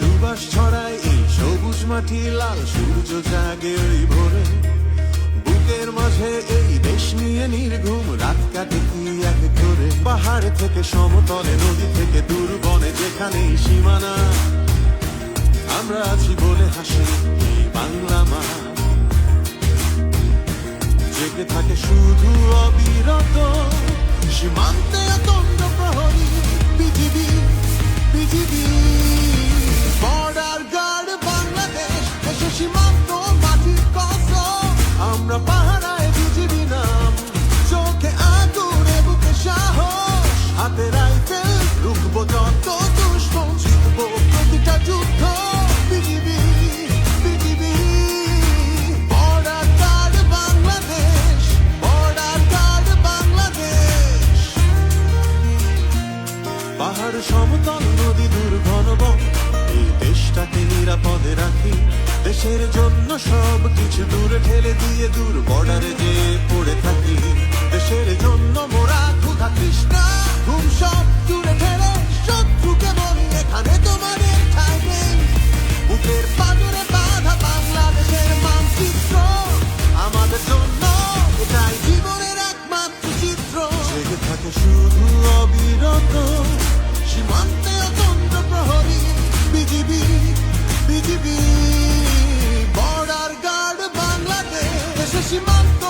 সুবাস ছড়ায় এই সবুজ মাটি, লাল সূর্য জাগে ওই ভোরে। বুকের মাঝে এই দেশ নিয়ে নির্ঘুম, রাত কাটে কি এক করে পাহাড় থেকে সমতলে, নদী থেকে দূর বনে যেখানেই সীমানা। আমরা আছি বলে হাসি বাংলা মা। জেগে থাকে শুধু অবিরত সমতল নদী দুর্ভনব এই দেশটাকে নিরাপদে রাখি। দেশের জন্য সব কিছু দূরে ঠেলে দিয়ে দূর বর্ডারে যে পড়ে থাকি। দেশের জন্য মোরা ক্ষুধা কৃষ্ণা ঘুম সব দূরে ঠেলে শত্রুকে মন এখানে তোমাদের ঠাই নেই। বুকের পাজরে বাধা বাংলাদেশের মানচিত্র। আমাদের জন্য এটাই জীবনের একমাত্র চিত্র। জেগে থাকে শুধু অবিরত। সীমান্তে অতন্ত প্রহরী BGB BGB border guard Bangladesh. সীমান্ত